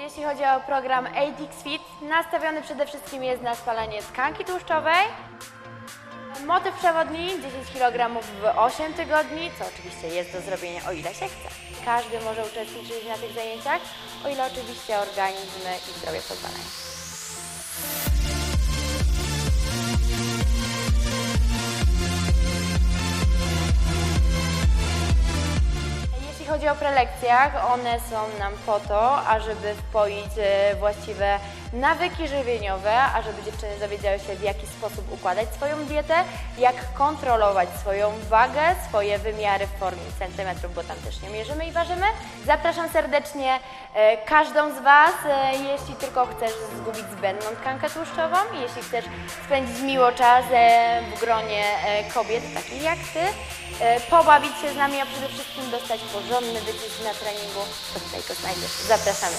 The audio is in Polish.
jeśli chodzi o program ATX Fit, nastawiony przede wszystkim jest na spalanie tkanki tłuszczowej. Motyw przewodni 10 kg w 8 tygodni, co oczywiście jest do zrobienia o ile się chce. Każdy może uczestniczyć na tych zajęciach, o ile oczywiście organizmy i zdrowie pozwalają. Chodzi o prelekcjach, one są nam po to, ażeby wpoić e, właściwe nawyki żywieniowe, ażeby dziewczyny dowiedziały się, w jaki sposób układać swoją dietę, jak kontrolować swoją wagę, swoje wymiary w formie centymetrów, bo tam też nie mierzymy i ważymy. Zapraszam serdecznie e, każdą z Was, e, jeśli tylko chcesz zgubić zbędną tkankę tłuszczową, jeśli chcesz spędzić miło czas w gronie kobiet takich jak Ty, pobawić się z nami, a przede wszystkim dostać porządny wycisk na treningu, to tutaj go znajdziesz. Zapraszamy.